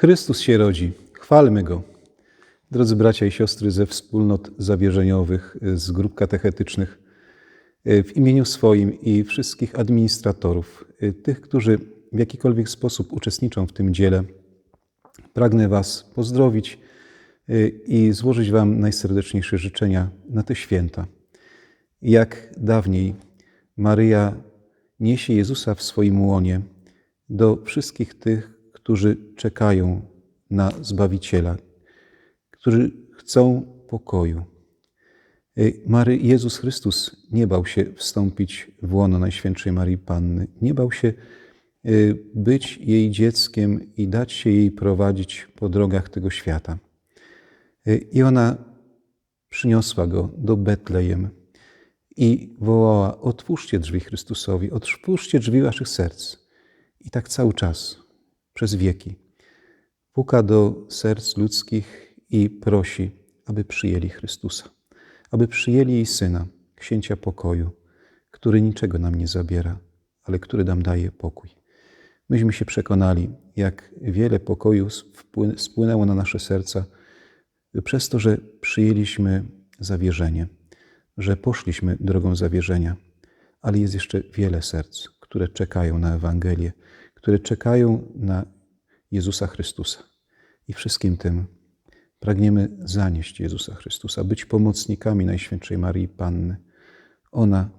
Chrystus się rodzi, chwalmy Go. Drodzy bracia i siostry ze wspólnot zawierzeniowych, z grup katechetycznych, w imieniu swoim i wszystkich administratorów, tych, którzy w jakikolwiek sposób uczestniczą w tym dziele, pragnę Was pozdrowić i złożyć Wam najserdeczniejsze życzenia na te święta. Jak dawniej Maryja niesie Jezusa w swoim łonie do wszystkich tych, którzy czekają na Zbawiciela, którzy chcą pokoju. Mary, Jezus Chrystus nie bał się wstąpić w łono Najświętszej Marii Panny, nie bał się y, być jej dzieckiem i dać się jej prowadzić po drogach tego świata. Y, I ona przyniosła go do Betlejem i wołała: Otwórzcie drzwi Chrystusowi, otwórzcie drzwi waszych serc. I tak cały czas, przez wieki, puka do serc ludzkich i prosi, aby przyjęli Chrystusa, aby przyjęli jej syna, księcia pokoju, który niczego nam nie zabiera, ale który nam daje pokój. Myśmy się przekonali, jak wiele pokoju spły- spłynęło na nasze serca przez to, że przyjęliśmy zawierzenie, że poszliśmy drogą zawierzenia, ale jest jeszcze wiele serc, które czekają na Ewangelię, które czekają na Jezusa Chrystusa. I wszystkim tym pragniemy zanieść Jezusa Chrystusa, być pomocnikami Najświętszej Marii Panny. Ona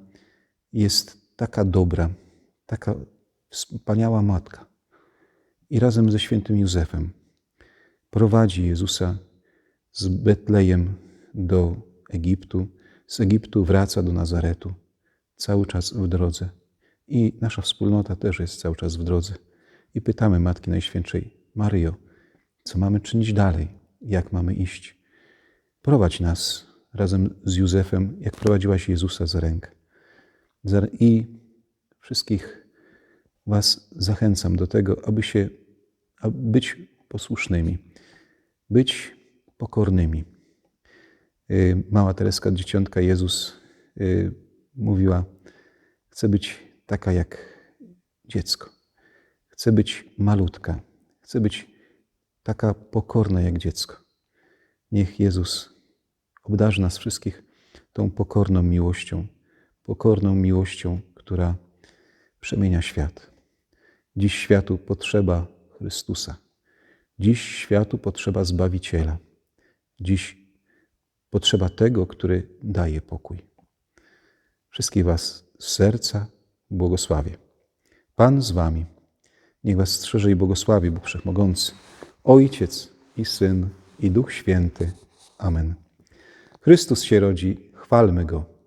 jest taka dobra, taka wspaniała matka. I razem ze świętym Józefem prowadzi Jezusa z Betlejem do Egiptu, z Egiptu wraca do Nazaretu, cały czas w drodze. I nasza wspólnota też jest cały czas w drodze. I pytamy Matki Najświętszej, Maryjo, co mamy czynić dalej? Jak mamy iść? Prowadź nas razem z Józefem, jak prowadziłaś Jezusa za rękę. I wszystkich Was zachęcam do tego, aby się, aby być posłusznymi, być pokornymi. Y, Mała Tereska, dzieciątka Jezus, y, mówiła: Chcę być taka jak dziecko. Chcę być malutka. Chcę być taka pokorna jak dziecko. Niech Jezus obdarzy nas wszystkich tą pokorną miłością, pokorną miłością, która przemienia świat. Dziś światu potrzeba Chrystusa. Dziś światu potrzeba Zbawiciela. Dziś potrzeba tego, który daje pokój. Wszystkich Was z serca błogosławię. Pan z Wami. Niech Was strzeże i błogosławi Bóg Wszechmogący, Ojciec i Syn i Duch Święty. Amen. Chrystus się rodzi, chwalmy Go.